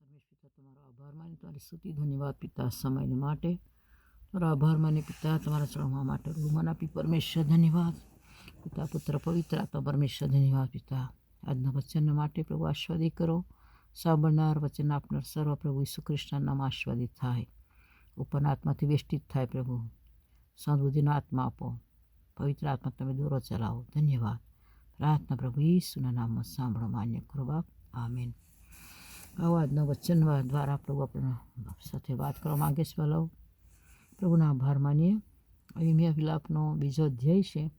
પરમેશ પિતા, તમારો આભાર માની, તમારી સ્તુતિ ધન્યવાદ પિતા સમયને માટે. તમારો આભાર માની પિતા, તમારા ચરણવા માટે રૂમાન આપી પરમેશ્વર ધન્યવાદ પિતા, પુત્ર, પવિત્ર આત્મા, પરમેશ્વર ધન્યવાદ પિતા. આજના વચન માટે પ્રભુ આશીર્વાદી કરો. સાંભળનાર વચન આપનાર સર્વ પ્રભુ ઈસુ કૃષ્ણના નામ આશીર્વાદિત થાય. ઉપરના આત્માથી વેષ્ટિત થાય પ્રભુ. સદબુદ્ધિનો આત્મા આપો. પવિત્ર આત્મા તમે દોરો ચલાવો. ધન્યવાદ. પ્રાર્થના પ્રભુ ઈસુના નામમાં સાંભળો, માન્ય કરો બાપ. આમીન. આવો આજના વચન દ્વારા પ્રભુ આપણા સાથે વાત કરવા માગે છે વાલાઓ પ્રભુના આભાર માનીએ. અહિમિયા વિલાપનો બીજો અધ્યાય છે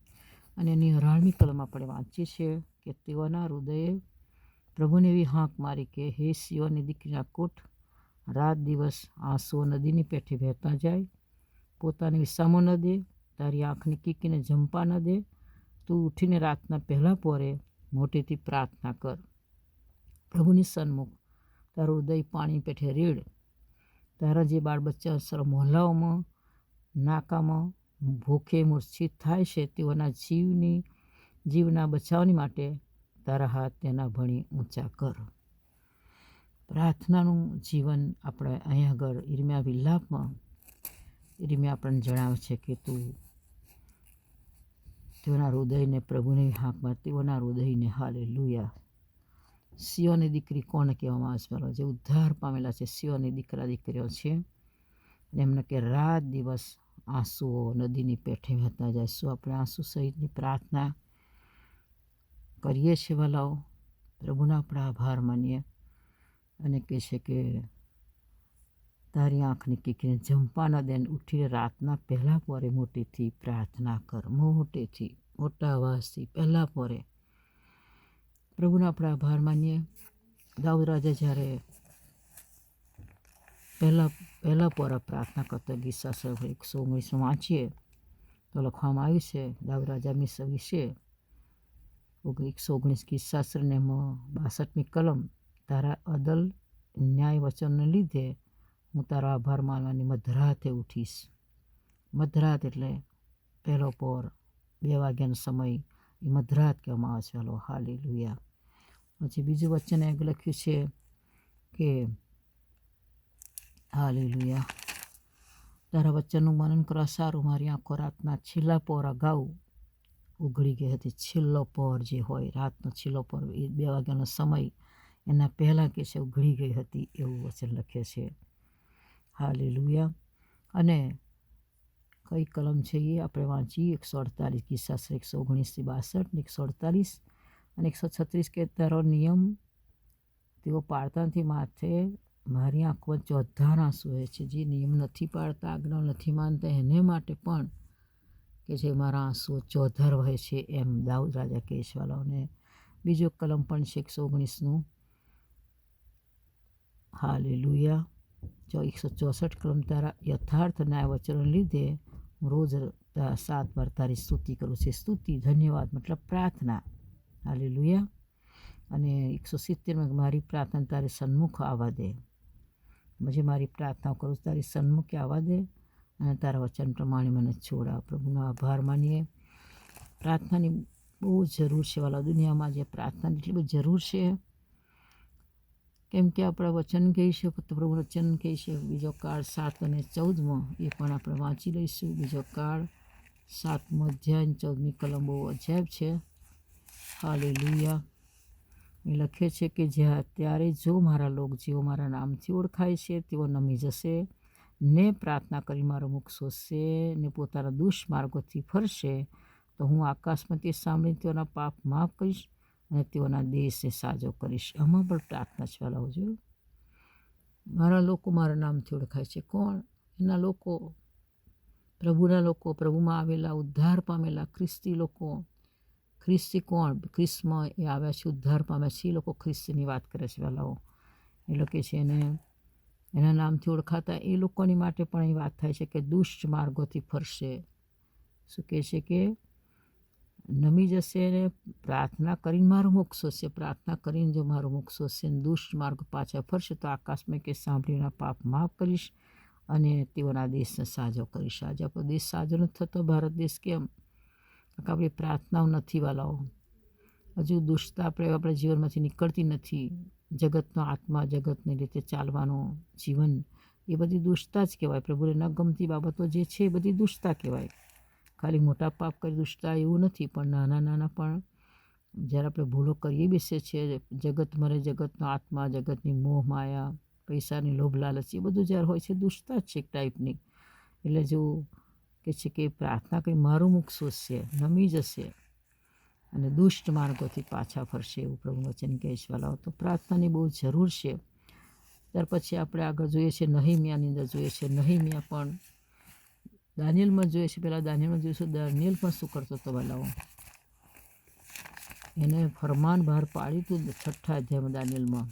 અને એની હરાળની કલમ આપણે વાંચીએ છીએ કે તેઓના હૃદયે પ્રભુને એવી હાંક મારી કે, હે સિયોની દીકરીના કોટ, રાત દિવસ આંસુઓ નદીની પેઠે વહેતા જાય. પોતાને વિસામો ન દે, તારી આંખની કીકીને જંપા ન દે. તું ઉઠીને રાતના પહેલાં પોરે મોટેથી પ્રાર્થના કર. પ્રભુની સન્મુખ તારું હૃદય પાણી પેઠે રેડ. તારા જે બાળ બચ્ચા સર મોહલ્લાઓમાં, નાકામાં, ભૂખે મૂર્છિત થાય છે, તેઓના જીવની, જીવના બચાવની માટે તારા હાથ તેના ભણી ઊંચા કર. પ્રાર્થનાનું જીવન આપણે અહીંયા આગળ ઇરમ્યા વિલાપમાં ઇરમ્યા આપણને જણાવે છે કે તું તેઓના હૃદયને પ્રભુની હાંકમાં, તેઓના હૃદયને હાલે લુયા સિયોની દીકરી કોને કહેવામાં આવે છે? બરાબર જે ઉદ્ધાર પામેલા છે, સિયોની દીકરા દીકરીઓ છે. એમને કે રાત દિવસ આંસુઓ નદીની પેઠે વહેતા જાય શું આપણે આંસુ સહિતની પ્રાર્થના કરીએ છીએ વલાઓ પ્રભુના આપણે આભાર માનીએ. અને કહે છે કે, તારી આંખની કીકીને જંપા ન દે ઉઠીને રાતના પહેલાં પોરે મોટેથી પ્રાર્થના કર. મોટેથી, મોટા અવાજથી પહેલાં પોરે પ્રભુના આપણે આભાર માનીએ. દાઉદ રાજા જ્યારે પહેલાં પહેલાં પોરા પ્રાર્થના કરતા ગીસા એકસો ઓગણીસમાં વાંચીએ, તો લખવામાં આવ્યું છે, દાઉદ રાજા મિસ વિશે એકસો ઓગણીસ ગીતશાસ્ત્રને બાસઠમી કલમ, તારા અદલ ન્યાય વચનને લીધે હું તારો આભાર માનવાની મધરાતે ઉઠીશ. મધરાત એટલે પહેલો પોર બે વાગ્યાનો સમય એ મધરાત કહેવામાં આવે છે. હલો હાલી લુયા પછી બીજું વચન એક લખ્યું છે કે હાલી લુયા તારા વચ્ચેનું મનન કરવા સારું. મારી આંખો રાતના છેલ્લા પોર અગાઉ ઉઘડી ગઈ હતી. છેલ્લો પોર જે હોય, રાતનો છેલ્લો પોર, એ બે વાગ્યાનો સમય એના પહેલાં કે છે, ઉઘડી ગઈ હતી એવું વચન લખે છે. હાલી લુયા અને કઈ કલમ છે એ આપણે વાંચીએ? એકસો અડતાલીસ કિસ્સાશ્ર એકસો ઓગણીસથી બાસઠ એકસો અડતાલીસ અને એકસો છત્રીસ કે તારો નિયમ. તેઓ પાળતા નથી માથે મારી આંખમાં ચોધાર આંસુ હોય છે. જે નિયમ નથી પાળતા આજ્ઞા નથી માનતા, એને માટે પણ કે જે મારા આંસુઓ ચોધર વહે છે એમ દાઉદ રાજા કેશવાલાઓને બીજો કલમ પણ છે એકસો ઓગણીસનું. હાલે લુયા ચો એકસો ચોસઠ કલમ તારા યથાર્થ ન્યાય વચન લીધે રોજ સાત વાર તારી સ્તુતિ કરું છું. સ્તુતિ, ધન્યવાદ, મતલબ પ્રાર્થના. હાલે લુયા અને એકસો સિત્તેરમાં મારી પ્રાર્થના તારે સન્મુખ આવવા દે. પછી મારી પ્રાર્થના કરું છું, તારી સન્મુખે આવવા દે અને તારા વચન પ્રમાણે મને છોડા પ્રભુનો આભાર માનીએ. પ્રાર્થનાની બહુ જરૂર છે વાલા દુનિયામાં. જે પ્રાર્થનાની એટલી બધી જરૂર છે. કેમ કે આપણા વચન કહી છે પ્રભુ વચન કહી છે. બીજો કાળ સાત અને ચૌદમાં, એ પણ આપણે વાંચી લઈશું. બીજો કાળ સાતમો અધ્યાય ચૌદમી કલમ બહુ અજાયબ છે. હાલે લુયા એ લખે છે કે જ્યાં ત્યારે જો મારા લોક જેઓ મારા નામથી ઓળખાય છે, તેઓ નમી જશે ને પ્રાર્થના કરી મારો મુખ શોધશે ને પોતાના દુષ્માર્ગોથી ફરશે. તો હું આકાશમાં તે સાંભળી તેઓના પાપ માફ કરીશ. અને તેઓના દેશને સાજો કરીશ. આમાં પણ પ્રાર્થના ચલાવો જો મારા લોકો મારા નામથી ઓળખાય છે. કોણ? એના લોકો, પ્રભુના લોકો, પ્રભુમાં આવેલા, ઉદ્ધાર પામેલા ખ્રિસ્તી લોકો. ખ્રિસ્તી કોણ? ખ્રિસ્તમાં એ આવ્યા છે, ઉદ્ધાર પામ્યા છે. એ લોકો ખ્રિસ્તીની વાત કરે છે, વાલાઓ. એ લોકો છે એને, એના નામથી ઓળખાતા. એ લોકોની માટે પણ એ વાત થાય છે કે દુષ્ટ માર્ગોથી ફરશે. શું કહે છે કે નમી જશે ને પ્રાર્થના કરીને મારો મુખ શોધશે પ્રાર્થના કરીને જો મારો મુખ શોધશે ને દુષ્ટ માર્ગ પાછા ફરશે તો આકાશમાં કે સાંભળીના પાપ માફ કરીશ અને તેઓના દેશને સાજો કરીશ. આજે આપણો દેશ સાજો નથી થતો. ભારત દેશ કેમ? આપણી પ્રાર્થનાઓ નથી વાલાઓ. હજુ દુષ્ટતા આપણે આપણા જીવનમાંથી નીકળતી નથી. જગતનો આત્મા જગતની રીતે ચાલવાનું જીવન એ બધી દુષ્ટતા જ કહેવાય. પ્રભુને ન ગમતી બાબતો જે છે એ બધી દુષ્ટતા કહેવાય. ખાલી મોટા પાપ કરી દુષ્ટતા એવું નથી, પણ નાના નાના પણ જ્યારે આપણે ભૂલો કરીએ બેસીએ છીએ જગત મરે, જગતનો આત્મા, જગતની મોહ, માયા, પૈસાની લોભ, લાલચ, એ બધું જ્યારે હોય છે, દુષ્ટતા જ છે એક ટાઈપની. એટલે જેવું કે છે કે પ્રાર્થના કંઈ મારું મુખ શોધશે નમી જશે અને દુષ્ટ માર્ગોથી પાછા ફરશે એવું પ્રભુ વચન કહેશવાલાઓ તો પ્રાર્થનાની બહુ જરૂર છે. ત્યાર પછી આપણે આગળ જોઈએ છીએ નહીમિયાની અંદર જોઈએ છીએ નહીમિયા પણ દાનિયલમાં જોઈએ છે પહેલાં દાનિયલમાં જોઈશું દાનિયલ પણ શું કરતો હતો વાલાઓ એને ફરમાન બહાર પાડ્યું હતું છઠ્ઠા અધ્યાયમાં દાનિયલમાં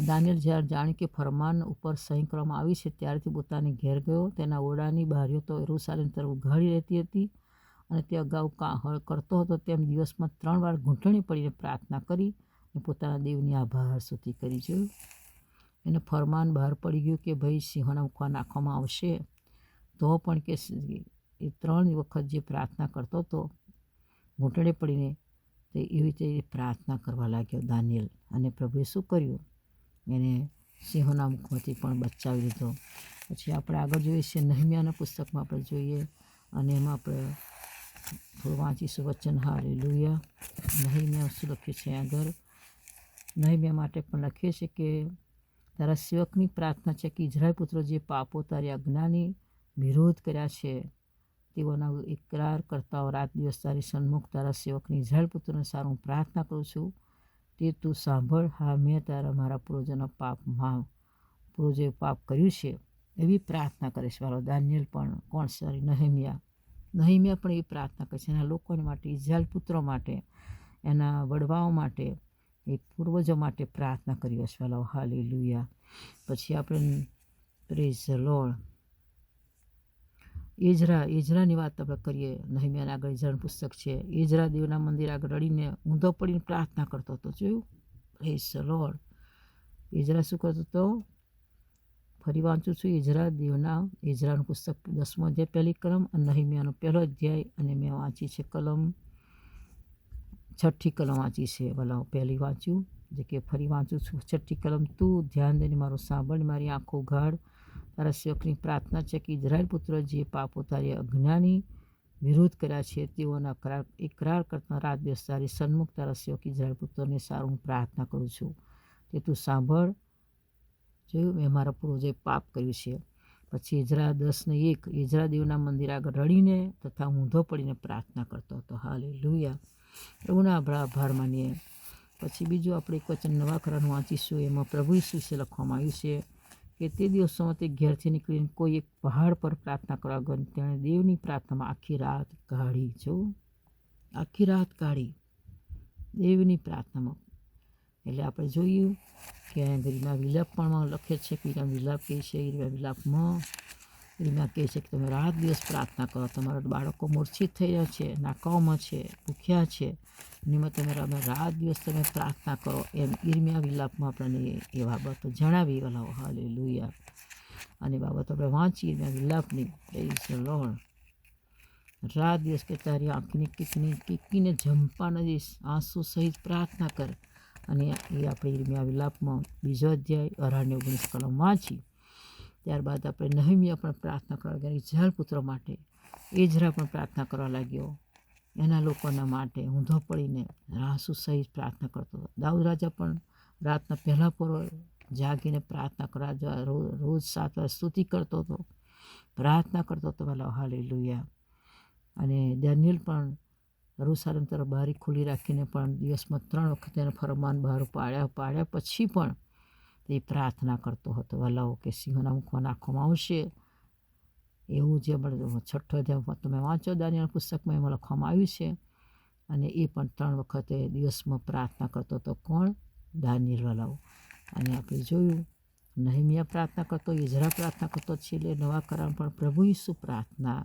દાનિયલ જ્યારે જાણે કે ફરમાન ઉપર સહી કરવામાં આવી છે ત્યારથી પોતાને ઘેર ગયો તેના ઓરડાની બહારીઓ તો એરુસાલેમ તરફ ઉઘાડી રહેતી હતી અને તે અગાઉ કરતો હતો તેમ દિવસમાં ત્રણ વાર ઘૂંટણી પડીને પ્રાર્થના કરી અને પોતાના દેવની આભાર સ્તુતિ કરી જોયું એને ફરમાન બહાર પડી ગયું કે ભાઈ સિંહોના મુખવા નાખવામાં આવશે તો પણ કે એ ત્રણ વખત જે પ્રાર્થના કરતો હતો ઘૂંટણે પડીને તે એવી રીતે પ્રાર્થના કરવા લાગ્યો દાનિયલ. અને પ્રભુએ શું કર્યું? એને સિંહોના મુખમાંથી પણ બચાવી લીધો. પછી આપણે આગળ જોઈએ છીએ નહિમિયાના પુસ્તકમાં આપણે જોઈએ અને એમાં આપણે થોડું વાંચીશું વચન. હારે લુહિયા નહિમિયા શું લખ્યું છે આગળ. નહિમિયા માટે પણ લખીએ છીએ કે, તારા સેવકની પ્રાર્થના છે કે ઇઝરાયલ પુત્રો જે પાપો તારી આજ્ઞાની વિરોધ કર્યા છે. તેઓના ઇકરાર કરતાઓ રાત દિવસ તારી સન્મુખ, તારા સેવકની ઇઝરાયલ પુત્રને સારું પ્રાર્થના કરું છું. તે તું સાંભળ, હા, મેં તારા, મારા પૂર્વજોના પાપમાં પૂર્વજોએ પાપ કર્યું છે, એવી પ્રાર્થના કરે છે મારો દાનિયલ પણ કોણ સારી? નહેમિયા. નહિમિયા પણ એ પ્રાર્થના કરે છે. એના લોકોને માટે ઇઝરાયલ પુત્રો માટે, એના વડવાઓ માટે, એ પૂર્વજો માટે પ્રાર્થના કરી અશ્વાલાઓ હાલી લુયા પછી આપણે, પ્રેઝ લોડ એજરા એજરાની વાત આપણે કરીએ, નહિમિયાના આગળ એજરાનું પુસ્તક છે એજરા દેવના મંદિર આગળ રડીને ઊંધો પડીને પ્રાર્થના કરતો હતો, જોયું? પ્રેઝ લોડ એજરા શું કરતો હતો? ફરી વાંચું છું એજરા દેવના એજરાનું પુસ્તક દસમો અધ્યાય, પહેલી કલમ અને નહિમિયાનો પહેલો અધ્યાય, અને મેં વાંચી છે કલમ, છઠ્ઠી કલમ વાંચી છે. ભલા પહેલી વાંચ્યું જે કે ફરી વાંચું છું. છઠ્ઠી કલમ, તું ધ્યાન દઈને મારું સાંભળ મારી આંખો ગાઢ તારા સેવકની પ્રાર્થના છે કે ઇઝરાયલ પુત્ર જે પાપો તારી અજ્ઞાની વિરોધ કર્યા છે, તેઓના કરાર એકરાર કરતા રાત દિવસ તારી સન્મુખ તારા સેવક ઇઝરાયલ પુત્રને સારું હું પ્રાર્થના કરું છું. તે તું સાંભળ, જોયું? મેં મારા પૂર્વજે પાપ કર્યું છે. પછી ઇઝરા દસ ને એક ઇઝરા દેવના મંદિર આગળ રડીને તથા ઊંધો પડીને પ્રાર્થના કરતો હતો. હાલે લુયા પ્રભુના આપણા આભાર માનીએ. પછી બીજું આપણે એક વચન નવા કરાનું વાંચીશું. એમાં પ્રભુ વિશે લખવામાં આવ્યું છે કે તે દિવસોમાં તે ઘેરથી નીકળીને કોઈ એક પહાડ પર પ્રાર્થના કરવા ગયો તેણે દેવની પ્રાર્થનામાં આખી રાત કાઢી જો, આખી રાત કાઢી દેવની પ્રાર્થનામાં. એટલે આપણે જોયું કે ગરીમાં વિલાપ પણ લખે છે કે વિલાપ કહે છે વિલાપમાં એમાં કહે છે કે તમે રાત દિવસ પ્રાર્થના કરો. તમારા બાળકો મૂર્છિત થયા છે નાકાઓમાં છે, ભૂખ્યા છે. એમાં તમે રાત દિવસ તમે પ્રાર્થના કરો એમ ઈરમિયા વિલાપમાં આપણને એ બાબતો જણાવી વલાવો હાલે લુયા અને બાબતો આપણે વાંચીએ એમાં વિલાપની. લોણ રાત દિવસ કે તારી આંખની કીકની, કીકીને જંપા નથી આંસુ સહિત પ્રાર્થના કર. અને એ આપણે ઈરમિયા વિલાપમાં બીજો અધ્યાય અઢારને ઓગણીસ કલમ વાંચી. ત્યારબાદ આપણે નહિમિયા પણ પ્રાર્થના કરવા લાગ્યા ઇઝરાયલ પુત્ર માટે એજરા પણ પ્રાર્થના કરવા લાગ્યો. એના લોકોના માટે ઊંધો પડીને રાસુ સહિત પ્રાર્થના કરતો હતો. દાઉદ રાજા પણ રાતના પહેલાં પર જાગીને પ્રાર્થના કરવા રોજ સાત વાર સ્તુતિ કરતો હતો. પ્રાર્થના કરતો હતો વાલા હાલે લુયા અને ડેનિયલ પણ રૂસાલમ તરફ બારી ખુલ્લી રાખીને પણ દિવસમાં ત્રણ વખત એને ફરમાન બહાર પાડ્યા પાડ્યા પછી પણ તે પ્રાર્થના કરતો હતો વલાઓ કે સિંહોના મુખમાં નાખવામાં આવશે એવું જે છઠ્ઠો અધ્યાય તમે વાંચો, દાનિયાલ પુસ્તકમાં એમાં લખવામાં આવ્યું છે. અને એ પણ ત્રણ વખતે દિવસમાં પ્રાર્થના કરતો હતો કોણ? દાનિયલ વલાઓ અને આપણે જોયું, નહિમિયા પ્રાર્થના કરતો ઇઝરા પ્રાર્થના કરતો છે એટલે નવા કરાર પણ પ્રભુ ઈસુ પ્રાર્થના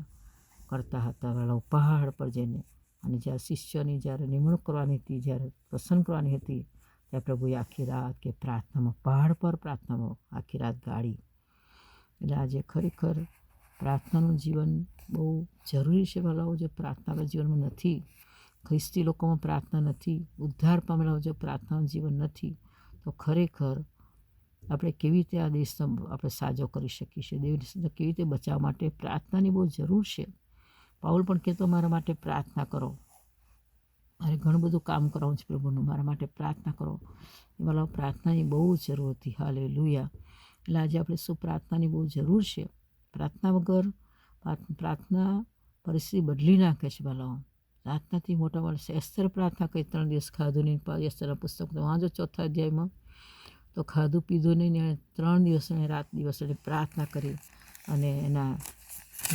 કરતા હતા. વલાઓ પહાડ પર જઈને અને જ્યારે શિષ્યોની જ્યારે નિમણૂક કરવાની હતી, જ્યારે પ્રસન્ન કરવાની હતી ત્યાં પ્રભુએ આખી રાત કે પ્રાર્થનામાં, પહાડ પર પ્રાર્થનામાં આખી રાત ગાળી. એટલે આજે ખરેખર પ્રાર્થનાનું જીવન બહુ જરૂરી છે ભલાઓ, જે પ્રાર્થના જીવનમાં નથી. ખ્રિસ્તી લોકોમાં પ્રાર્થના નથી. ઉદ્ધાર પામેલાઓ જો પ્રાર્થનાનું જીવન નથી. તો ખરેખર આપણે કેવી રીતે આ દેશનો આપણે સાજો કરી શકીએ છીએ? દેશને કેવી રીતે બચાવવા માટે પ્રાર્થનાની બહુ જરૂર છે? પાઉલ પણ કહેતો મારા માટે પ્રાર્થના કરો. મારે ઘણું બધું કામ કરાવું છે પ્રભુનું. મારા માટે પ્રાર્થના કરો. એમાં પ્રાર્થનાની બહુ જરૂર હતી. હાલે લુયા એટલે આજે આપણે શું પ્રાર્થનાની બહુ જરૂર છે? પ્રાર્થના વગર પ્રાર્થના પરિસ્થિતિ બદલી નાખે છે બાલાઓ પ્રાર્થનાથી મોટા માણસ એસ્તર પ્રાર્થના કરી ત્રણ દિવસ ખાધું નહીં એસ્તરના પુસ્તક વાંચો ચોથા અધ્યાયમાં તો ખાધું પીધું નહીં ને ત્રણ દિવસ અને રાત દિવસ એને પ્રાર્થના કરી અને એના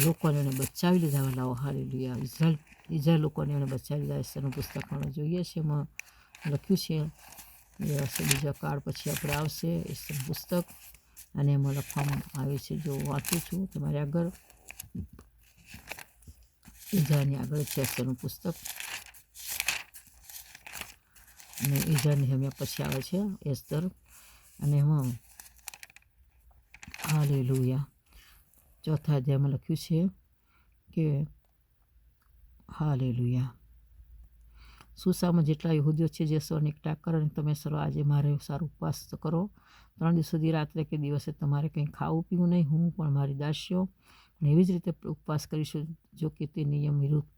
લોકોને બચાવી લીધા વાલાઓ. હાલી લીધા ઇઝરાયલ ઇઝરાયલ લોકોને એણે બચાવી લીધા એસ્તરનું પુસ્તક પણ જોઈએ છે એમાં લખ્યું છે. એ હશે બીજા કાળ પછી આપણે આવશે એસ્તરનું પુસ્તક. અને એમાં લખવામાં આવે છે, જો વાંચું છું તમારે આગળ. ઈજાની આગળ છે એસ્તરનું પુસ્તક. અને ઈજાની હમ્યા પછી આવે છે એસ્તર અને એમાં હાલે લુયા ચોથા અધ્યાયમાં લખ્યું છે કે હાલે લુયા સુસામાં જેટલા યહૂદીઓ છે જે સ્વરને એકઠા કરો અને તમે સર્વ આજે મારે સારું ઉપવાસ કરો. ત્રણ દિવસ સુધી રાત્રે કે દિવસે તમારે કંઈ ખાવું પીવું નહીં, હું પણ મારી દાસીઓ. અને એવી જ રીતે ઉપવાસ કરીશું, જો કે તે નિયમ વિરુદ્ધ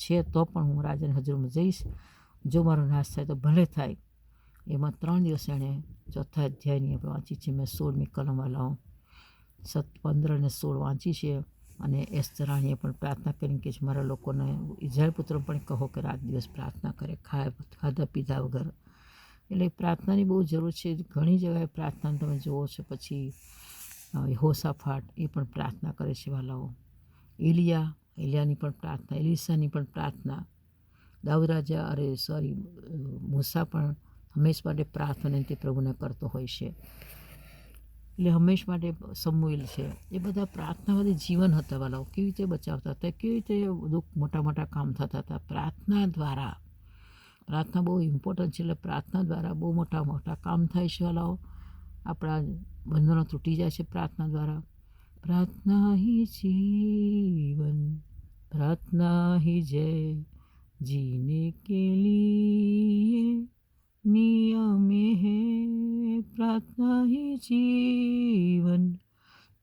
છે તો પણ હું રાજાની હજુરમાં જઈશ. જો મારો નાશ થાય તો ભલે થાય. એમાં ત્રણ દિવસ એણે ચોથા અધ્યાયની આપણે વાંચી છે, મેં સોળમી કલમવાલાઓ સત પંદર અને સોળ વાંચી છે. અને એસ્તરાણીએ પણ પ્રાર્થના કરી કે મારા લોકોને ઇઝરાયલ પુત્ર પણ કહો કે રાત દિવસ પ્રાર્થના કરે, ખાય, ખાધા, પીધા વગર. એટલે પ્રાર્થનાની બહુ જરૂર છે. ઘણી જગ્યાએ પ્રાર્થના તમે જુઓ છો, પછી હોસાફાટ એ પણ પ્રાર્થના કરે છે વાલાઓ. એલિયા, એલિયાની પણ પ્રાર્થના, એલિસાની પણ પ્રાર્થના. દાઉરાજા અરે સોરી મૂસા પણ હંમેશ માટે પ્રાર્થના તે પ્રભુને કરતો હોય છે. એટલે હંમેશ માટે સમુએલ છે. એ બધા પ્રાર્થનાવાદી જીવન હતા વાલાઓ. કેવી રીતે બચાવતા હતા? કેવી રીતે દુઃખ મોટા મોટા કામ થતા હતા? પ્રાર્થના દ્વારા. પ્રાર્થના બહુ ઇમ્પોર્ટન્ટ છે એટલે પ્રાર્થના દ્વારા બહુ મોટા મોટા કામ થાય છે વાલાઓ. આપણા બંધનો તૂટી જાય છે પ્રાર્થના દ્વારા. પ્રાર્થના હિ જીવન, પ્રાર્થના હિ જય. જીને કે લીએ नियम है। प्रार्थना ही जीवन,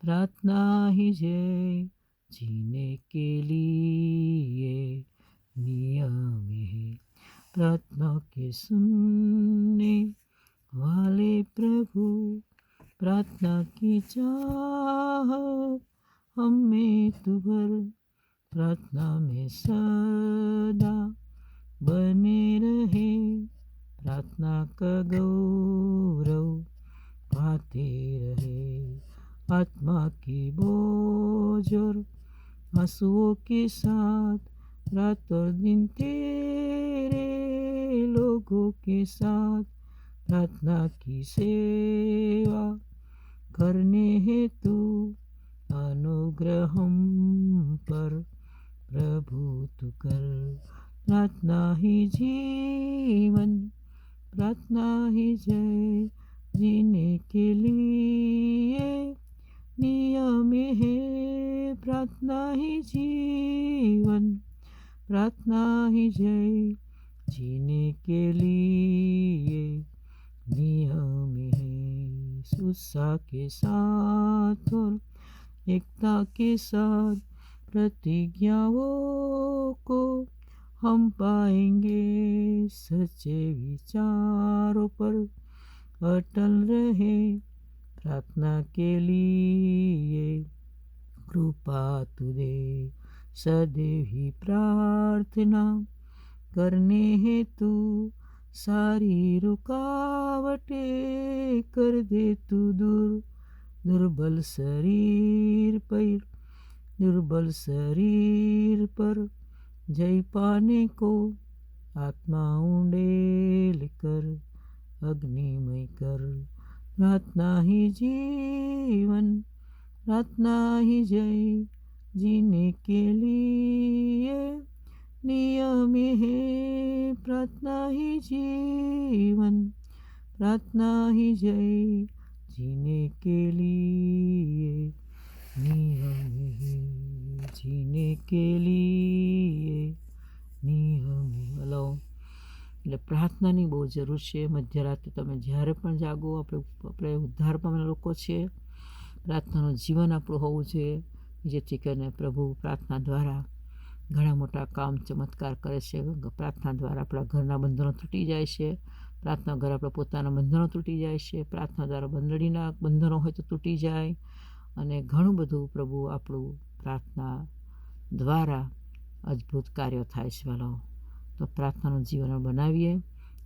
प्रार्थना ही जय जीने के लिए नियम है। प्रार्थना के सुनने वाले प्रभु, प्रार्थना की चाह हमें तू भर प्रार्थना में सदा बने रहे। प्रार्थना का गौरव पाते रहे। आत्मा की बोझ और आंसुओं के साथ रात और दिन तेरे लोगों के साथ प्रार्थना की सेवा करने हेतु अनुग्रह पर प्रभु तू कर। प्रार्थना ही जीवन प्रार्थना ही जय जीने के लिए नियम है। प्रार्थना ही जीवन प्रार्थना ही जय जीने के लिए नियम है। सुसा के साथ और एकता के साथ प्रतिज्ञाओं को हम पाएँगे सच्चे विचारों पर अटल रहे प्रार्थना के लिए। कृपा तुदे सदैव ही प्रार्थना करने हेतु सारी रुकावटें कर दे तू दूर, दुर्बल शरीर पर, दुर्बल शरीर पर। जय पाने को। आत्मा उंडेल कर अग्निमय कर। प्रार्थना ही जीवन प्रार्थना ही जय जीने के लिए। नियम है प्रार्थना ही जीवन प्रार्थना ही जय जीने के लिए। नियम जीने के लिए नियम હલો એટલે પ્રાર્થનાની બહુ જરૂર છે મધ્યરાત્રે તમે જ્યારે પણ જાગો આપણે આપણે ઉદ્ધાર પામેલા લોકો છીએ પ્રાર્થનાનું જીવન આપણું હોવું જોઈએ જેથી કરીને પ્રભુ પ્રાર્થના દ્વારા ઘણા મોટા કામ ચમત્કાર કરે છે પ્રાર્થના દ્વારા આપણા ઘરના બંધનો તૂટી જાય છે પ્રાર્થના દ્વારા આપણા પોતાના બંધનો તૂટી જાય છે પ્રાર્થના દ્વારા બંદડીના બંધનો હોય તો તૂટી જાય અને ઘણું બધું પ્રભુ આપણું પ્રાર્થના દ્વારા અદ્ભુત કાર્યો થાય છે વાલો. તો પ્રાર્થનાનું જીવન બનાવીએ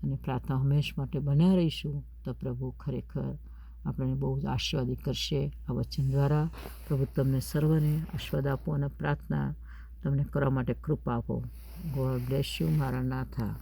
અને પ્રાર્થના હંમેશ માટે બન્યા રહીશું તો પ્રભુ ખરેખર આપણને બહુ જ આશીર્વાદી કરશે આ વચન દ્વારા. પ્રભુ તમને સર્વને આશીર્વાદ આપો અને પ્રાર્થના તમને કરવા માટે કૃપા આપો. ગોડ બ્લેસ યુ, મારા નાથા.